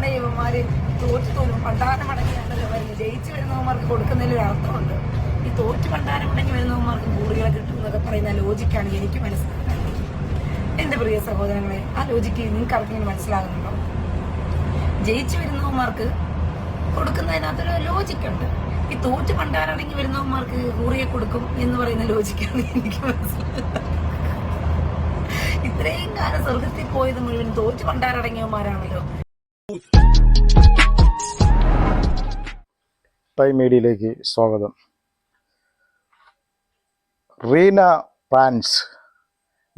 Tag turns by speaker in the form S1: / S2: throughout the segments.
S1: എന്തിനാണ് ഇവന്മാര് തോറ്റു തോന്നും പണ്ടാരം മടങ്ങിയാണല്ലോ വരുന്നത് ജയിച്ചു വരുന്നവന്മാർക്ക് കൊടുക്കുന്നതിൽ ഒരു അർത്ഥമുണ്ട്. ഈ തോറ്റു പണ്ടാരം മടങ്ങി വരുന്നവന്മാർക്ക് കൂറുകളെ കിട്ടും എന്നൊക്കെ പറയുന്ന ലോജിക്കാണ് എനിക്ക് മനസ്സിലാക്കുന്നത് എന്റെ പ്രിയ സഹോദരങ്ങളെ ആ ലോജിക്ക് നിങ്ങൾക്ക് അറിഞ്ഞു മനസ്സിലാകുന്നുണ്ടോ? ജയിച്ചു വരുന്നവന്മാർക്ക് കൊടുക്കുന്നതിനകത്തൊരു ലോജിക്കുണ്ട്. ഈ തോറ്റ് പണ്ടാരടങ്ങി വരുന്നവന്മാർക്ക് കൂറിയെ കൊടുക്കും എന്ന് പറയുന്ന ലോജിക്കാണ് എനിക്ക് മനസ്സിലായത് ഇത്രയും കാലം സ്വർഗത്തിൽ പോയത് മുഴുവൻ തോറ്റ് പണ്ടാരടങ്ങിയവന്മാരാണല്ലോ
S2: ടൈം മീഡിയയിലേക്ക് സ്വാഗതം. റീന ഫ്രാൻസ്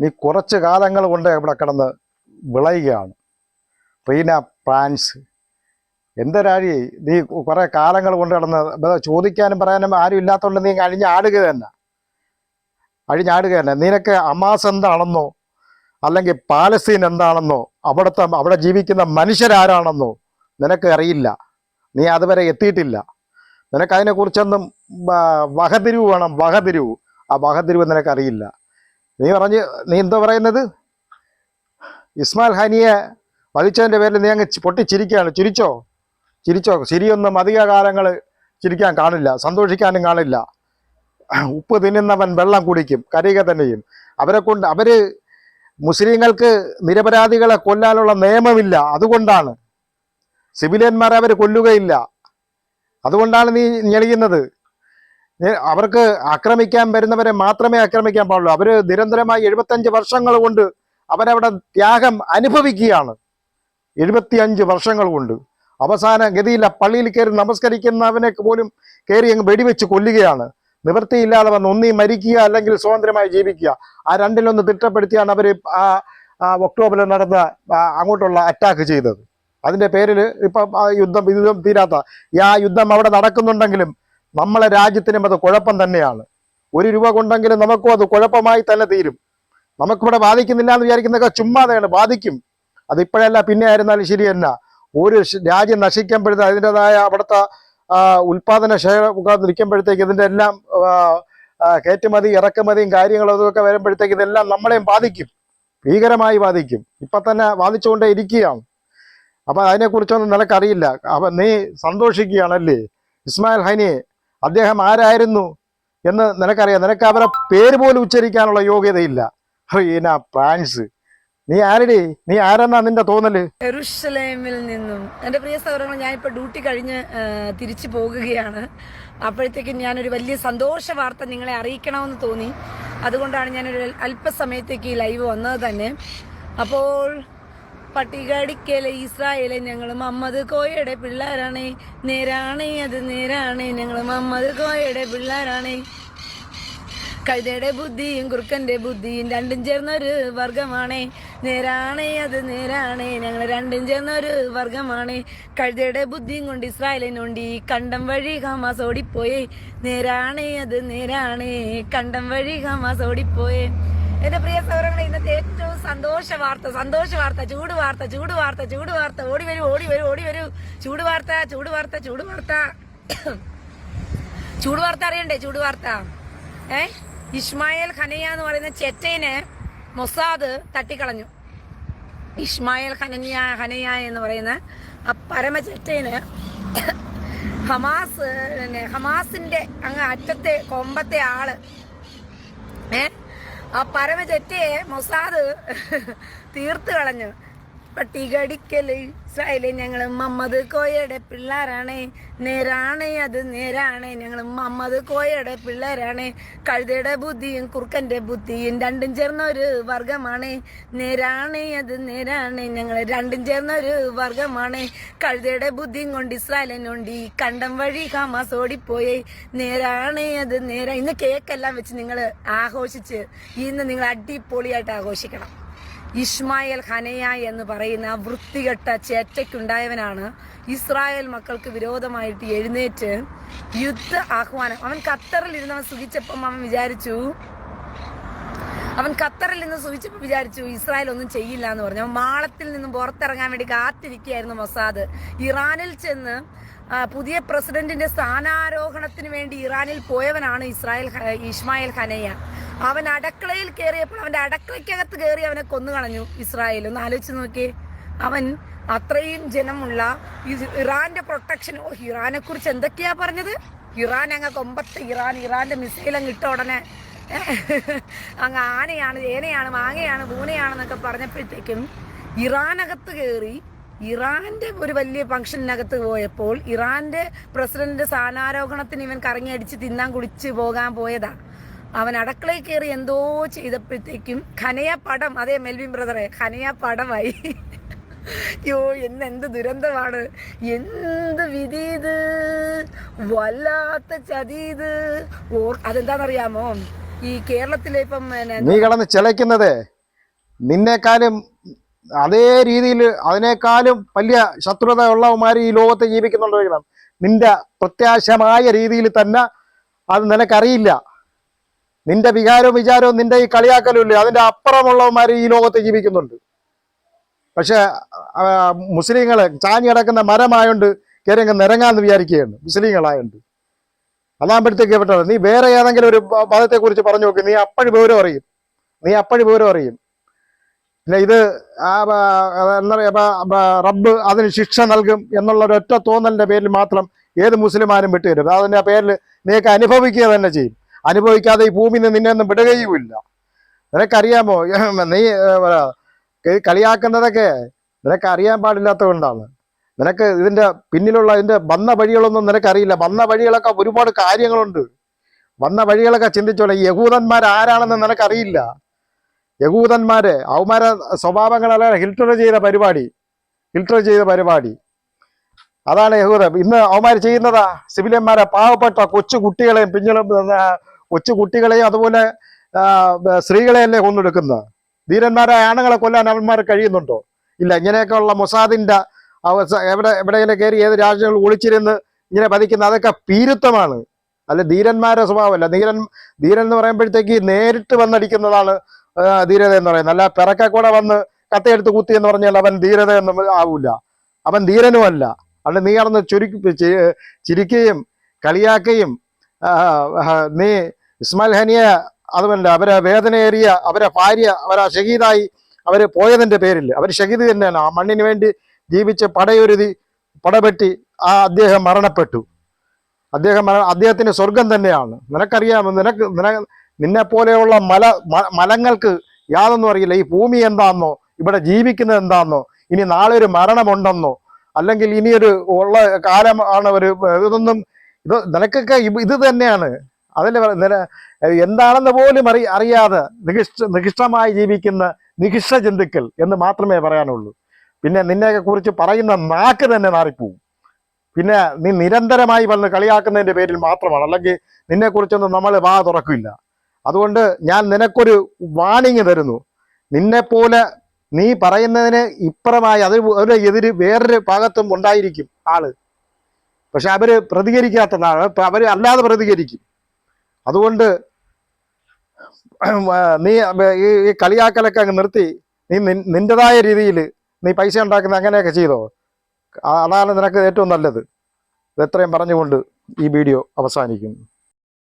S2: നീ കുറച്ച് കാലങ്ങൾ കൊണ്ട് ഇവിടെ കിടന്ന് വിളയുകയാണ്. റീന ഫ്രാൻസ് രാജി നീ കുറേ കാലങ്ങൾ കൊണ്ട് കിടന്ന് ചോദിക്കാനും പറയാനും ആരും ഇല്ലാത്തതുകൊണ്ട് നീ അഴിഞ്ഞാടുക തന്നെ. അഴിഞ്ഞാടുക തന്നെ. നിനക്ക് അമാസ് എന്താണെന്നോ അല്ലെങ്കിൽ പാലസ്തീൻ എന്താണെന്നോ അവിടുത്തെ അവിടെ ജീവിക്കുന്ന മനുഷ്യരാരാണെന്നോ നിനക്ക് അറിയില്ല. നീ അതുവരെ എത്തിയിട്ടില്ല. നിനക്ക് അതിനെക്കുറിച്ചൊന്നും വകതിരിവ് വേണം വകതിരിവ്. ആ വകതിരിവ് നിനക്കറിയില്ല. നീ പറഞ്ഞ് നീ എന്താ പറയുന്നത്? ഇസ്മാൽ ഹാനിയെ വധിച്ചതിന്റെ പേരിൽ നീ അങ്ങ് പൊട്ടിച്ചിരിക്കുകയാണ്. ചിരിച്ചോ? ചിരിച്ചോ? ചിരിയൊന്നും അധിക കാലങ്ങൾ ചിരിക്കാൻ കാണില്ല സന്തോഷിക്കാനും കാണില്ല. ഉപ്പ് തിന്നുന്നവൻ വെള്ളം കുടിക്കും കരയുക തന്നെയും അവരെ കൊണ്ട് അവർ മുസ്ലിങ്ങൾക്ക് നിരപരാധികളെ കൊല്ലാനുള്ള നിയമമില്ല. അതുകൊണ്ടാണ് സിവിലിയന്മാരെ അവർ കൊല്ലുകയില്ല. അതുകൊണ്ടാണ് നീ ഞെളിയുന്നത്. അവർക്ക് ആക്രമിക്കാൻ വരുന്നവരെ മാത്രമേ ആക്രമിക്കാൻ പാടുള്ളൂ. അവർ നിരന്തരമായി എഴുപത്തഞ്ച് വർഷങ്ങൾ കൊണ്ട് അവരവിടെ ത്യാഗം അനുഭവിക്കുകയാണ്. എഴുപത്തിയഞ്ച് വർഷങ്ങൾ കൊണ്ട്. അവസാന ഗതിയില്ല പള്ളിയിൽ കയറി നമസ്കരിക്കുന്നവനെ പോലും കയറി അങ്ങ് വെടിവെച്ച് കൊല്ലുകയാണ്. നിവൃത്തിയില്ലാതെ വന്ന് ഒന്നീ മരിക്കുക അല്ലെങ്കിൽ സ്വതന്ത്രമായി ജീവിക്കുക. ആ രണ്ടിലൊന്ന് തിട്ടപ്പെടുത്തിയാണ് അവർ ആ ഒക്ടോബറിൽ നടന്ന അങ്ങോട്ടുള്ള അറ്റാക്ക് ചെയ്തത്. അതിന്റെ പേരിൽ ഇപ്പം ആ യുദ്ധം യുദ്ധം തീരാത്ത. ആ യുദ്ധം അവിടെ നടക്കുന്നുണ്ടെങ്കിലും നമ്മളെ രാജ്യത്തിനും അത് കുഴപ്പം തന്നെയാണ്. ഒരു രൂപ കൊണ്ടെങ്കിലും നമുക്കും അത് കുഴപ്പമായി തന്നെ തീരും. നമുക്കിവിടെ ബാധിക്കുന്നില്ല എന്ന് വിചാരിക്കുന്നൊക്കെ ചുമ്മാതെയാണ്. ബാധിക്കും. അത് ഇപ്പോഴല്ല പിന്നെ ആയിരുന്നാലും ശരി തന്നെ ഒരു രാജ്യം നശിക്കുമ്പോഴത്തെ അതിന്റെതായ അവിടുത്തെ ഉൽപാദന ശേഖരം നിൽക്കുമ്പോഴത്തേക്ക് ഇതിന്റെ എല്ലാം കയറ്റുമതി ഇറക്കുമതിയും കാര്യങ്ങളും അതൊക്കെ വരുമ്പോഴത്തേക്ക് ഇതെല്ലാം നമ്മളെയും ബാധിക്കും. ഭീകരമായി ബാധിക്കും. ഇപ്പൊ തന്നെ ബാധിച്ചുകൊണ്ടേ ഇരിക്കുകയാണ്. അപ്പൊ അതിനെക്കുറിച്ചൊന്നും നിനക്കറിയില്ല. അപ്പൊ നീ സന്തോഷിക്കുകയാണല്ലേ? ഇസ്മായിൽ ഹൈനി അദ്ദേഹം ആരായിരുന്നു എന്ന് നിനക്കറിയാം. നിനക്ക് അവരെ പേര് പോലും ഉച്ചരിക്കാനുള്ള യോഗ്യതയില്ല. ഹീന ഫ്രാൻസ് നീ ആരടി? നീ ആരെന്നാ നിന്റെ തോന്നൽ?
S1: എറുഷലേമിൽ നിന്നും. എന്റെ പ്രിയ സൗരങ്ങൾ ഞാൻ ഇപ്പൊ ഡ്യൂട്ടി കഴിഞ്ഞ് തിരിച്ചു പോകുകയാണ്. അപ്പോഴത്തേക്കും ഞാനൊരു വലിയ സന്തോഷ വാർത്ത നിങ്ങളെ അറിയിക്കണമെന്ന് തോന്നി. അതുകൊണ്ടാണ് ഞാനൊരു അല്പസമയത്തേക്ക് ഈ ലൈവ് വന്നത് തന്നെ. അപ്പോൾ പട്ടികടിക്കലെ ഇസ്രായേലെ ഞങ്ങൾ മമ്മദ് കോയയുടെ പിള്ളേരാണേ. നേരാണേ അത് നേരാണേ. ഞങ്ങൾ മമ്മദ് കോയയുടെ പിള്ളേരാണേ. കഴുതയുടെ ബുദ്ധിയും കുറുക്കന്റെ ബുദ്ധിയും രണ്ടും ചേർന്നൊരു വർഗമാണേ. നേരാണേ അത് നേരാണേ. ഞങ്ങൾ രണ്ടും ചേർന്നൊരു വർഗമാണേ. കഴുതയുടെ ബുദ്ധിയും കൊണ്ട് ഇസ്രായേലിനുണ്ടി കണ്ടം വഴി ഹമാസ് ഓടിപ്പോയേ. നേരാണേ അത് നേരാണേ. കണ്ടം വഴി ഹമാസ് ഓടിപ്പോയേ. എന്റെ പ്രിയ സൗരങ്ങളെ ഇന്നത്തെ ഏറ്റവും സന്തോഷ വാർത്ത സന്തോഷ വാർത്ത ചൂട് വാർത്ത ചൂട് വാർത്ത ചൂട് വാർത്ത. ഓടി വരൂ ഓടി വരൂ ഓടി വരൂ. ചൂട് വാർത്ത ചൂട് വാർത്ത ചൂട് വാർത്ത. ചൂട് വാർത്ത അറിയണ്ടേ? ചൂട് വാർത്ത. ഏ? ഇസ്മായിൽ ഖനയ എന്ന് പറയുന്ന ചെറ്റേനെ മൊസാദ് തട്ടിക്കളഞ്ഞു. ഇസ്മായിൽ ഖനയ്യ ഖനയ എന്ന് പറയുന്ന ആ പരമ ചെറ്റേന് ഹമാസ് ഹമാസിന്റെ അങ്ങ് അറ്റത്തെ കൊമ്പത്തെ ആൾ. ഏ? ആ പരമ തെറ്റയെ മൊസാദ് തീർത്ത് കളഞ്ഞു. പട്ടികടിക്കൽ ഇസ്രായേലി ഞങ്ങൾ മമ്മദ് കോയയുടെ പിള്ളേരാണ്. നേരാണ് അത് നേരാണ്. ഞങ്ങൾ മമ്മദ് കോയയുടെ പിള്ളേരാണ്. കഴുതയുടെ ബുദ്ധിയും കുറുക്കന്റെ ബുദ്ധിയും രണ്ടും ചേർന്ന ഒരു നേരാണ് അത് നേരാണ്. ഞങ്ങൾ രണ്ടും ചേർന്ന ഒരു വർഗമാണേ. കഴുതയുടെ ബുദ്ധിയും കൊണ്ട് ഇസ്രായേലിനുണ്ട് കണ്ടം വഴി ഹമാസ് ഓടിപ്പോയേ. നേരാണ് അത് നേരാ. ഇന്ന് കേക്കെല്ലാം വെച്ച് നിങ്ങൾ ആഘോഷിച്ച് ഇന്ന് നിങ്ങൾ അടിപൊളിയായിട്ട് ആഘോഷിക്കണം. ഇസ്മായിൽ ഹനയ എന്ന് പറയുന്ന വൃത്തികെട്ട ചേറ്റയ്ക്കുണ്ടായവനാണ് ഇസ്രായേൽ മക്കൾക്ക് വിരോധമായിട്ട് എഴുന്നേറ്റ് യുദ്ധ ആഹ്വാനം. അവൻ ഖത്തറിൽ ഇരുന്നവൻ സുഖിച്ചപ്പം അവൻ വിചാരിച്ചു അവൻ ഖത്തറിൽ നിന്ന് സുഖിച്ചപ്പോൾ വിചാരിച്ചു ഇസ്രായേൽ ഒന്നും ചെയ്യില്ല എന്ന് പറഞ്ഞു. മാളത്തിൽ നിന്നും പുറത്തിറങ്ങാൻ വേണ്ടി കാത്തിരിക്കുകയായിരുന്നു മൊസാദ്. ഇറാനിൽ ചെന്ന് പുതിയ പ്രസിഡന്റിന്റെ സ്ഥാനാരോഹണത്തിന് വേണ്ടി ഇറാനിൽ പോയവനാണ് ഇസ്രായേൽ ഇസ്മായിൽ ഖനയ്യ. അവൻ അടക്കളയിൽ കയറിയപ്പോൾ അവന്റെ അടക്കളയ്ക്കകത്ത് കയറി അവനെ കൊന്നു കളഞ്ഞു ഇസ്രായേൽ. ഒന്ന് ആലോചിച്ച് നോക്കി അവൻ അത്രയും ജനമുള്ള ഇറാന്റെ പ്രൊട്ടക്ഷൻ. ഓ ഇറാനെ കുറിച്ച് എന്തൊക്കെയാ പറഞ്ഞത്? ഇറാൻ അങ്ങ് കൊമ്പത്ത് ഇറാൻ ഇറാന്റെ മിസൈൽ അങ്ങ് ഇട്ട ഉടനെ അങ്ങ് ആനയാണ് ഏനയാണ് മാങ്ങയാണ് പൂനയാണെന്നൊക്കെ പറഞ്ഞപ്പോഴത്തേക്കും ഇറാനകത്ത് കയറി ഇറാന്റെ ഒരു വലിയ ഫംഗ്ഷനകത്ത് പോയപ്പോൾ ഇറാന്റെ പ്രസിഡന്റ് സ്ഥാനാരോഹണത്തിന് ഇവൻ കറങ്ങി അടിച്ച് തിന്നാൻ കുടിച്ച് പോകാൻ പോയതാ. അവൻ അടക്കളയിൽ കയറി എന്തോ ചെയ്തപ്പോഴത്തേക്കും ഖനയ പടം അതെ മെൽവിൻ ബ്രദറെ ഖനയ പടമായി. യോ എന്ന് എന്ത് ദുരന്തമാണ്. എന്ത് വിധീത് വല്ലാത്ത ചതീത് ഓർ അതെന്താണെന്നറിയാമോ ഈ കേരളത്തിലെ ഇപ്പം
S2: നീ കിടന്ന് ചെലയ്ക്കുന്നത്. നിന്നേക്കാളും അതേ രീതിയിൽ അതിനേക്കാളും വലിയ ശത്രുത ഉള്ളവന്മാർ ഈ ലോകത്ത് ജീവിക്കുന്നുണ്ടോ നിന്റെ പ്രത്യാശമായ രീതിയിൽ തന്നെ അത് നിനക്കറിയില്ല. നിന്റെ വികാരവും വിചാരവും നിന്റെ ഈ കളിയാക്കലും ഇല്ലേ. അതിന്റെ അപ്പുറമുള്ളവന്മാർ ഈ ലോകത്ത് ജീവിക്കുന്നുണ്ട്. പക്ഷെ ആ, മുസ്ലിങ്ങൾ ചാഞ്ഞു കിടക്കുന്ന മരമായോണ്ട് കയറി അങ്ങ് നിരങ്ങാന്ന് വിചാരിക്കുകയാണ്. മുസ്ലിങ്ങളായോണ്ട്. അതാകുമ്പോഴത്തേക്ക് പെട്ടത് നീ വേറെ ഏതെങ്കിലും ഒരു പദത്തെ കുറിച്ച് പറഞ്ഞു നോക്ക്. നീ അപ്പോഴും വിവരം അറിയും. നീ അപ്പോഴും വിവരം അറിയും. പിന്നെ ഇത് എന്താ പറയുക റബ്ബ് അതിന് ശിക്ഷ നൽകും എന്നുള്ള ഒരൊറ്റ തോന്നലിന്റെ പേരിൽ മാത്രം ഏത് മുസ്ലിമാനും വിട്ടുതരും. അതിന്റെ പേരിൽ നീക്ക് അനുഭവിക്കുക തന്നെ ചെയ്യും. അനുഭവിക്കാതെ ഈ ഭൂമി നിന്നെ ഒന്നും വിടുകയുമില്ല. നിനക്കറിയാമോ? നീ കളിയാക്കുന്നതൊക്കെ നിനക്ക് അറിയാൻ പാടില്ലാത്തത് കൊണ്ടാണ് നിനക്ക് ഇതിന്റെ പിന്നിലുള്ള ഇതിന്റെ വന്ന വഴികളൊന്നും നിനക്കറിയില്ല. വന്ന വഴികളൊക്കെ ഒരുപാട് കാര്യങ്ങളുണ്ട്. വന്ന വഴികളൊക്കെ ചിന്തിച്ചോളെ യഹൂദന്മാർ ആരാണെന്ന് നിനക്കറിയില്ല? യഹൂദന്മാര് അവന്മാരെ സ്വഭാവങ്ങളെ ഫിൽട്ടർ ചെയ്ത പരിപാടി ഫിൽട്ടർ ചെയ്ത പരിപാടി. അതാണ് യഹൂദ. ഇന്ന് അവന്മാർ ചെയ്യുന്നതാ സിവിലിയന്മാരെ പാവപ്പെട്ട കൊച്ചു കുട്ടികളെയും ആ, കൊച്ചു കുട്ടികളെയും അതുപോലെ സ്ത്രീകളെയല്ലേ കൊന്നെടുക്കുന്നത്? ധീരന്മാരായ ആണുങ്ങളെ കൊല്ലാൻ അവന്മാർ കഴിയുന്നുണ്ടോ? ഇല്ല ഇങ്ങനെയൊക്കെയുള്ള മൊസാദിന്റെ അവസ്ഥ എവിടെ എവിടെയെങ്കിലും കയറി ഏത് രാജ്യങ്ങൾ ഒളിച്ചിരുന്ന് ഇങ്ങനെ പതിക്കുന്ന അതൊക്കെ പീരുത്തമാണ്. അല്ല ധീരന്മാരുടെ സ്വഭാവമല്ല. ധീരൻ ധീരൻ എന്ന് പറയുമ്പോഴത്തേക്ക് നേരിട്ട് വന്നടിക്കുന്നതാണ് ധീരത എന്ന് പറയുന്നത്. അല്ല പിറക്കെ കൂടെ വന്ന് കത്തയെടുത്ത് കുത്തി എന്ന് പറഞ്ഞാൽ അവൻ ധീരത എന്ന് ആവൂല. അവൻ ധീരനുമല്ല. അല്ല നീ കടന്ന് ചുരുക്കി ചിരിക്കുകയും കളിയാക്കുകയും നീ ഇസ്മാൽ ഹനിയ അതുമല്ല അവരെ വേദനയേറിയ അവരെ ഭാര്യ അവരെ ഷഹീദായി അവർ പോയതിന്റെ പേരിൽ അവർ ഷഹീദ് തന്നെയാണ്. ആ മണ്ണിന് വേണ്ടി ജീവിച്ച് പടയൊരുതി പടപെട്ടി ആ അദ്ദേഹം മരണപ്പെട്ടു. അദ്ദേഹം അദ്ദേഹത്തിന് സ്വർഗം തന്നെയാണ്. നിനക്കറിയാമോ? നിനക്ക് നിന നിന്നെ പോലെയുള്ള മല മലങ്ങൾക്ക് യാതൊന്നും അറിയില്ല. ഈ ഭൂമി എന്താണെന്നോ ഇവിടെ ജീവിക്കുന്നത് എന്താണെന്നോ ഇനി നാളെ ഒരു മരണമുണ്ടെന്നോ അല്ലെങ്കിൽ ഇനിയൊരു ഉള്ള കാലമാണ് ഒരു ഇതൊന്നും ഇത് നിനക്കൊക്കെ ഇത് തന്നെയാണ്. അതല്ലേ എന്താണെന്ന് പോലും അറി അറിയാതെ നികിഷ്ട നികിഷ്ടമായി ജീവിക്കുന്ന നികിഷ്ട ജന്തുക്കൾ എന്ന് മാത്രമേ പറയാനുള്ളൂ. പിന്നെ നിന്നെയൊക്കെ കുറിച്ച് പറയുന്ന നാക്ക് തന്നെ നാറിപ്പോവും പിന്നെ നീ നിരന്തരമായി വന്ന് കളിയാക്കുന്നതിന്റെ പേരിൽ മാത്രമാണ്. അല്ലെങ്കിൽ നിന്നെ കുറിച്ചൊന്നും നമ്മൾ വാ തുറക്കില്ല. അതുകൊണ്ട് ഞാൻ നിനക്കൊരു വാണിങ് തരുന്നു. നിന്നെപ്പോലെ നീ പറയുന്നതിന് ഇപ്പുറമായി അത് ഒരു എതിര് വേറൊരു ഭാഗത്തും ഉണ്ടായിരിക്കും ആൾ. പക്ഷെ അവർ പ്രതികരിക്കാത്തതാണ് അവർ അല്ലാതെ പ്രതികരിക്കും. അതുകൊണ്ട് നീ ഈ കളിയാക്കലൊക്കെ അങ്ങ് നിർത്തി. നീ നിന്റേതായ രീതിയിൽ നീ പൈസ ഉണ്ടാക്കുന്ന അങ്ങനെയൊക്കെ ചെയ്തോ? അതാണ് നിനക്ക് ഏറ്റവും നല്ലത്. ഇത് എത്രയും പറഞ്ഞുകൊണ്ട് ഈ വീഡിയോ അവസാനിക്കുന്നു.